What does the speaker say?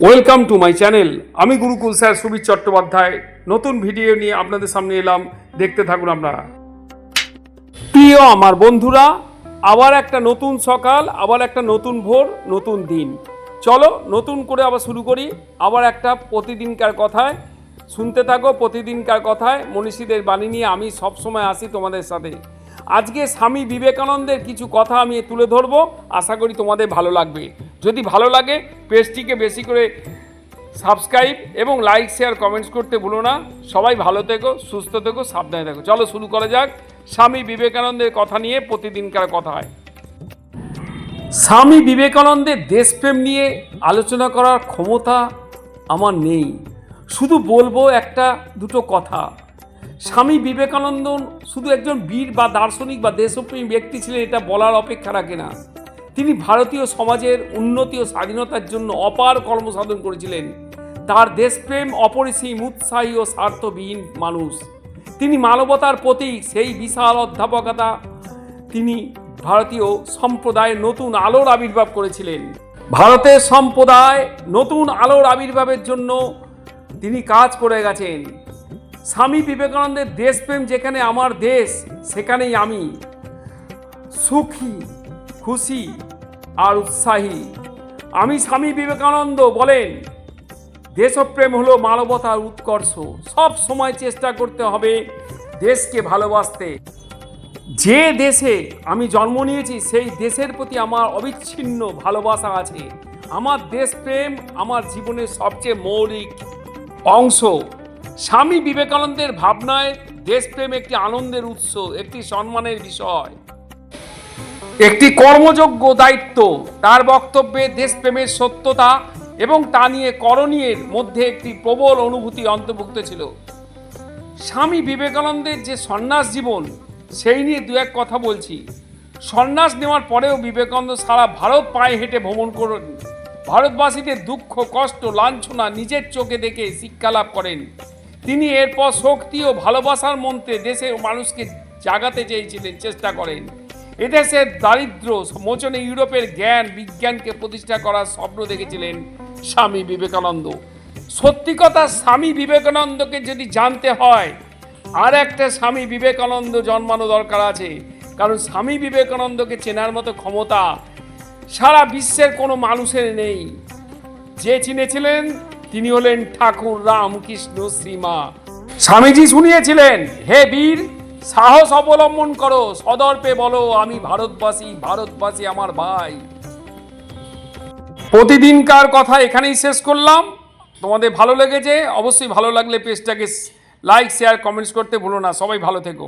Welcome to my channel আমি Gurukul sir Subir Chattopadhyay. নতুন video নিয়ে আপনাদের সামনে এলাম। দেখতে থাকুন আপনারা। প্রিয় আমার বন্ধুরা, আবার একটা নতুন সকাল, আবার একটা নতুন ভোর, নতুন দিন। চলো, নতুন করে আবার শুরু করি। আবার একটা প্রতিদিনকার কথায়। শুনতে থাকো প্রতিদিনকার কথায়। মনীষীদের বাণী নিয়ে আমি সবসময় আসি তোমাদের সাথে। আজকে স্বামী বিবেকানন্দের কিছু কথা আমি তুলে ধরবো। আশা করি তোমাদের ভালো লাগবে। যদি ভালো লাগে পেজটিকে বেশি করে সাবস্ক্রাইব এবং লাইক, শেয়ার, কমেন্টস করতে ভুলো না। সবাই ভালো থেকো, সুস্থ থেকো, সাবধানে থেকো। চলো শুরু করা যাক। স্বামী বিবেকানন্দের কথা নিয়ে প্রতিদিনকার কথা হয়। স্বামী বিবেকানন্দের দেশপ্রেম নিয়ে আলোচনা করার ক্ষমতা আমার নেই। শুধু বলব একটা, দুটো কথা। স্বামী বিবেকানন্দ শুধু একজন বীর বা দার্শনিক বা দেশপ্রেমী ব্যক্তি ছিলেন, এটা বলার অপেক্ষা রাখে না। তিনি ভারতীয় সমাজের উন্নতি ও স্বাধীনতার জন্য অপার কর্মসাধন করেছিলেন। তার দেশপ্রেম অপরিসীম, উৎসাহী ও স্বার্থবিহীন মানুষ। তিনি মানবতার প্রতীক সেই বিশাল অধ্যাপকতা তিনি ভারতীয় সম্প্রদায়ের নতুন আলোর আবির্ভাব করেছিলেন। ভারতের সম্প্রদায় নতুন আলোর আবির্ভাবের জন্য তিনি কাজ করে গেছেন। স্বামী বিবেকানন্দের দেশপ্রেম যেখানে আমার দেশ, সেখানেই আমি। সুখী, খুশি আর উৎসাহী। আমি স্বামী বিবেকানন্দ বলেন, দেশপ্রেম হলো মানবতার উৎকর্ষ। সব সময় চেষ্টা করতে হবে দেশকে ভালোবাসতে। যে দেশে আমি জন্ম নিয়েছি, সেই দেশের প্রতি আমার অবিচ্ছিন্ন ভালোবাসা আছে। আমার দেশপ্রেম আমার জীবনের সবচেয়ে মৌলিক অংশ। স্বামী বিবেকানন্দের ভাবনায় দেশপ্রেম একটি আনন্দের উৎস, একটি সম্মানের বিষয়। একটি কর্মযোগ্য দায়িত্ব। তার বক্তব্যে দেশপ্রেমের সত্যতা এবং তা নিয়ে করণীয়ের মধ্যে একটি প্রবল অনুভূতি অন্তর্ভুক্ত ছিল। স্বামী বিবেকানন্দের যে সন্ন্যাস জীবন, সেই নিয়ে দু এক কথা বলছি। সন্ন্যাস নেওয়ার পরেও বিবেকানন্দ সারা ভারত পায়ে হেঁটে ভ্রমণ করেন। ভারতবাসীদের দুঃখ, কষ্ট, লাঞ্ছনা নিজের চোখে দেখে শিক্ষা লাভ করেন। তিনি এরপর শক্তি ও ভালোবাসার মন্ত্রে দেশের মানুষকে জাগাতে চেয়েছিলেন, চেষ্টা করেন। এদেশের দারিদ্র মোচনে ইউরোপের জ্ঞান, বিজ্ঞানকে প্রতিষ্ঠা করার স্বপ্ন দেখেছিলেন স্বামী বিবেকানন্দ। সত্যি কথা, স্বামী বিবেকানন্দকে যদি জানতে হয়, আর একটা স্বামী বিবেকানন্দ জন্মানো দরকার আছে। কারণ স্বামী বিবেকানন্দকে চেনার মতো ক্ষমতা সারা বিশ্বের কোনো মানুষের নেই। যে চিনেছিলেন, তিনি হলেন ঠাকুর রামকৃষ্ণ শ্রীমা। স্বামীজি শুনিয়েছিলেন, হে বীর সাহস অবলম্বন করো, সদর্পে বলো, আমি ভারতবাসী ভারতবাসী আমার ভাই। প্রতিদিনকার কথা এখানেই শেষ করলাম। তোমাদের ভালো লেগেছে? অবশ্যই ভালো লাগলে পেজটাকে লাইক, শেয়ার, কমেন্টস করতে ভুলো না। সবাই ভালো থেকো।